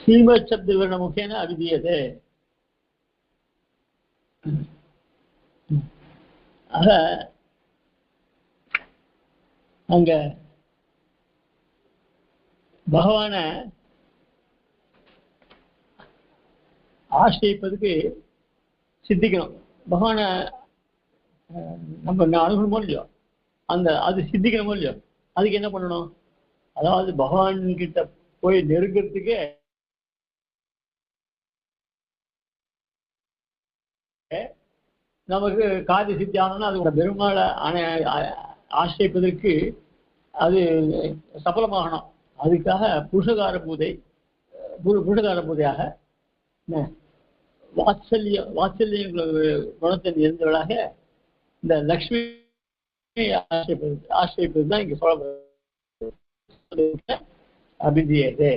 ஸ்ரீமத் சப்த முக்கியன ஆக அங்க பகவான ஆசிரியப்பதுக்கு சித்திக்கணும். பகவான நம்ம அணுகணுமோ இல்லையோ? அந்த அது சித்திக்கணுமோ இல்லையோ? அதுக்கு என்ன பண்ணணும்? அதாவது பகவான் கிட்ட போய் நெருங்கிறதுக்கே நமக்கு காதி சித்தி அதோட அது பெருமாளை அணை ஆசிரிப்பதற்கு ஆசிரியப்பதற்கு அது சபலமாகணும். அதுக்காக புருஷகார பூதை புரு- புருஷகார பூதையாக என்ன, வாத்சல்ய குணத்தில் குணத்தின் இருந்தவளாக இந்த லக்ஷ்மி ஆசிரியப்பது ஆசிரியப்பது தான் இங்க சொல்ல அபிதியது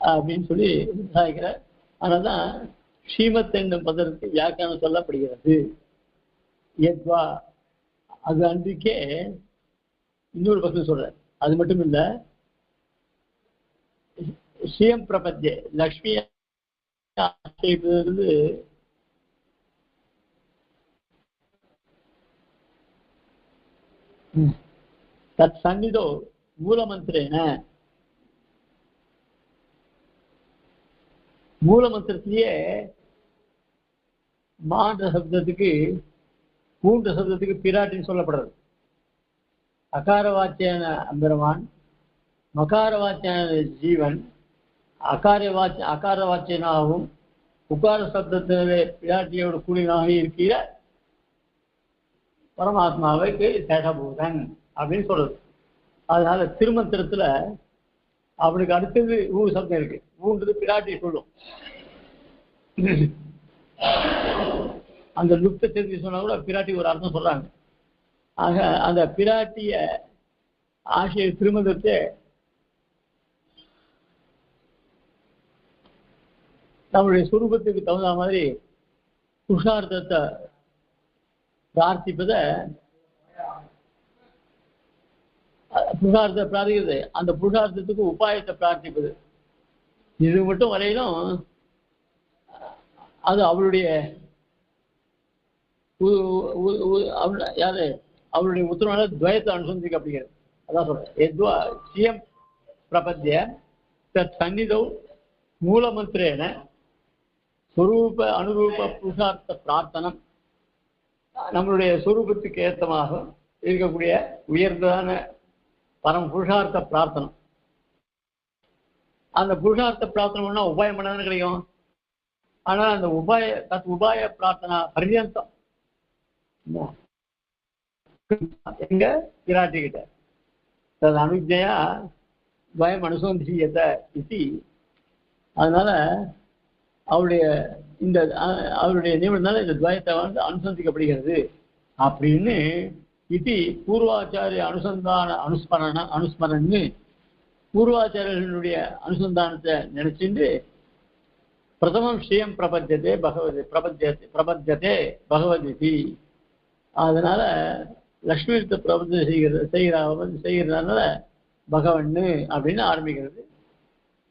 அப்படின்னு சொல்லி சாதிக்கிறார் தான் ஸ்ரீமத் என்னும் பதற்கு வியாக்கியானம் சொல்லப்படுகிறது. ஏத்வா அது அன்றைக்கே இன்னொரு பக்கம் சொல்றார். அது மட்டும் இல்ல ஸ்ரீயம் பிரபத்திய லக்ஷ்மி ஆசிரியப்பது தத் சந்நிதோ மூலமந்திரேன. மூலமந்திரத்திலேயே மான்ற சப்தத்துக்கு மூன்று சப்தத்துக்கு பிராட்டின்னு சொல்லப்படுறது. அகார வாச்சியான அம்பெருமான் மகார வாச்சியான ஜீவன் அகார வாச்ச அகார வாச்சியனாகவும் உகார சப்தத்திலே பிராட்டியோட கூடியனாக இருக்கிற பரமாத்மாவுக்கு சேஷபூதன் அப்படின்னு சொல்றது. அதனால திருமந்திரத்துல அவனுக்கு அடுத்தது ஊ சப்தம் இருக்கு. ஊன்றது பிராட்டி சொல்லும். அந்த லுப்த தெரிஞ்சு சொன்னா கூட பிராட்டி ஒரு அர்த்தம் சொல்றாங்க. ஆக அந்த பிராட்டிய ஆசிய திருமந்தத்தை நம்முடைய சுரூபத்துக்கு தகுந்த மாதிரி புருஷார்த்தத்தை பிரார்த்திப்பதை அஹ், பிரார்த்திக்கிறது. அந்த புருஷார்த்தத்துக்கு உபாயத்தை பிரார்த்திப்பது. இது மட்டும் வரையிலும் அது அவளுடைய யாரு? அவருடைய உத்தரவான துவயத்தை அனுசந்திக்க அப்படிங்கிறது அதான் சொல்றேன். எத்வா? சிஎம் பிரபத்திய தத் சந்நிதௌ மூலமந்திரேன சுரூப அனுரூப புருஷார்த்த பிரார்த்தனம். நம்மளுடைய சுரூபத்துக்கு ஏத்தமாக இருக்கக்கூடிய உயர்ந்ததான பரம் புருஷார்த்த பிரார்த்தனம். அந்த புருஷார்த்த பிரார்த்தனம்னா உபாயம் பண்ணதானே கிடைக்கும் ஆனால் அந்த உபாய தத் உபாய பிரார்த்தனா பர்யந்தம். எங்க? பிராட்டி கிட்ட. தது அனுஜையா துவயம் அனுசந்தியத இது அதனால அவருடைய இந்த அவருடைய நியமனால இந்த துவயத்தை வந்து அனுசந்திக்கப்படுகிறது அப்படின்னு இது பூர்வாச்சாரிய அனுசந்தான அனுஸ்மரண அனுஸ்மரன்னு பூர்வாச்சாரியர்களுடைய அனுசந்தானத்தை நினைச்சுட்டு பிரதமம் ஸ்ரீயம் பிரபத்தியதே பகவதி பிரபத்தியத்தை பிரபத்தியதே பகவதி அதனால லக்ஷ்மி பிரபஞ்சம் செய்கிறது செய்கிற செய்கிறதுனால பகவன்னு அப்படின்னு ஆரம்பிக்கிறது.